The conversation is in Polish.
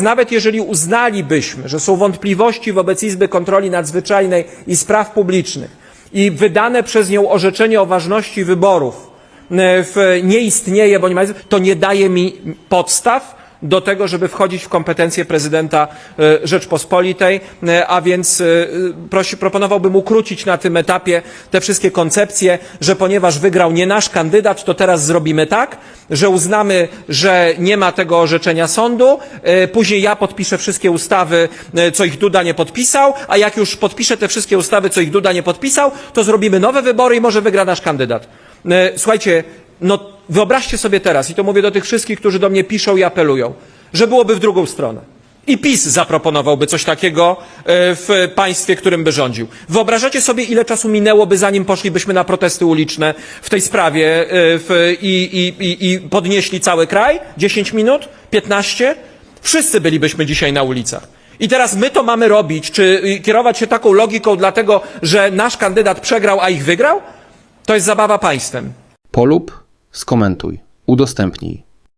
Nawet jeżeli uznalibyśmy, że są wątpliwości wobec Izby Kontroli Nadzwyczajnej i Spraw Publicznych i wydane przez nią orzeczenie o ważności wyborów e, w, nie istnieje, bo nie ma, to nie daje mi podstaw do tego, żeby wchodzić w kompetencje prezydenta e, Rzeczpospolitej, e, a więc e, prosi, proponowałbym ukrócić na tym etapie te wszystkie koncepcje, że ponieważ wygrał nie nasz kandydat, to teraz zrobimy tak, że uznamy, że nie ma tego orzeczenia sądu, później ja podpiszę wszystkie ustawy, co ich Duda nie podpisał, a jak już podpiszę te wszystkie ustawy, co ich Duda nie podpisał, to zrobimy nowe wybory i może wygra nasz kandydat. Słuchajcie, no wyobraźcie sobie teraz, i to mówię do tych wszystkich, którzy do mnie piszą i apelują, że byłoby w drugą stronę. I PiS zaproponowałby coś takiego e, w państwie, którym by rządził. Wyobrażacie sobie, ile czasu minęłoby, zanim poszlibyśmy na protesty uliczne w tej sprawie e, w, i, i, i, podnieśli cały kraj? 10 minut? 15? Wszyscy bylibyśmy dzisiaj na ulicach. I teraz my to mamy robić, czy kierować się taką logiką dlatego, że nasz kandydat przegrał, a ich wygrał? To jest zabawa państwem. Polub, skomentuj, udostępnij.